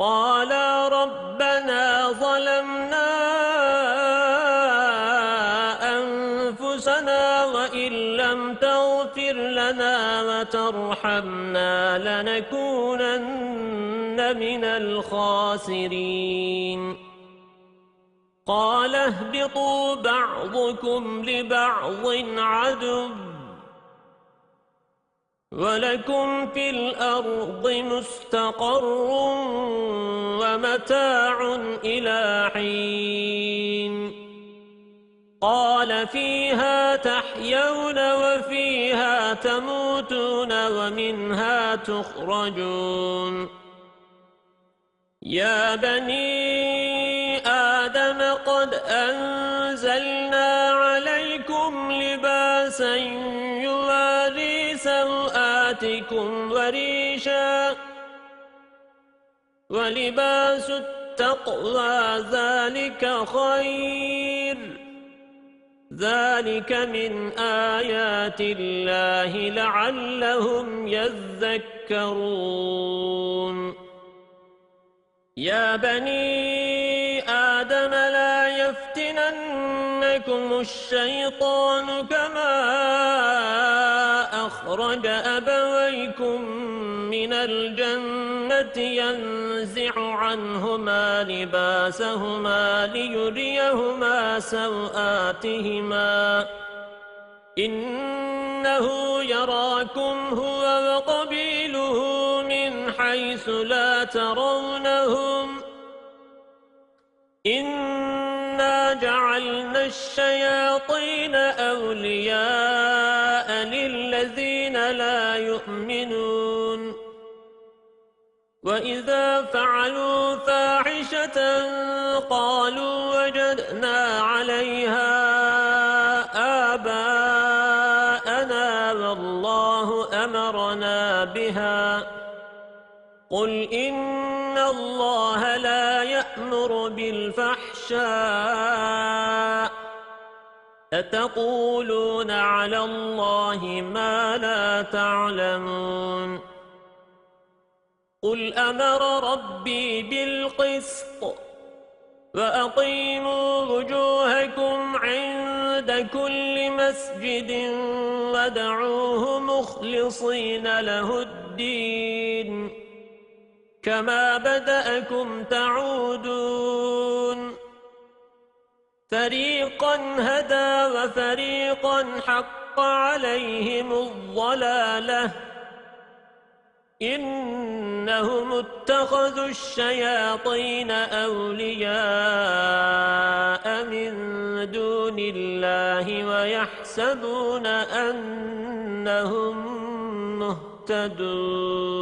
قالا ربنا ظلمنا أنفسنا وإن لم تغفر لنا وترحمنا لنكونن من الخاسرين. قال اهبطوا بعضكم لبعض عدو. ولكم في الأرض مستقر ومتاع إلى حين قال فيها تحيون وفيها تموتون ومنها تخرجون يا بني آدم قد أنزلنا عليكم لباسا سوآتكم وريشا. ولباس التقوى ذلك خير. ذلك من آيات الله لعلهم يذكرون. يا بني آدم لا يفتننكم الشيطان كما أخرج أبويكم من الجنة ينزع عنهما لباسهما ليريهما سوآتهما. إنه يراكم هو وقبيله من حيث لا ترونهم. إنا جعلنا الشياطين أولياء للذين لا يؤمنون. وإذا فعلوا فاحشة قالوا وجدنا عليها آباءنا والله أمرنا بها. قل إن الله لا يأمر بالفحشاء أتقولون على الله ما لا تعلمون قل أمر ربي بالقسط وأقيموا وجوهكم عند كل مسجد ودعوه مخلصين له الدين كما بدأكم تعودون فريقا هدى وفريقا حق عليهم الضلالة إنهم اتخذوا الشياطين أولياء من دون الله ويحسبون أنهم مهتدون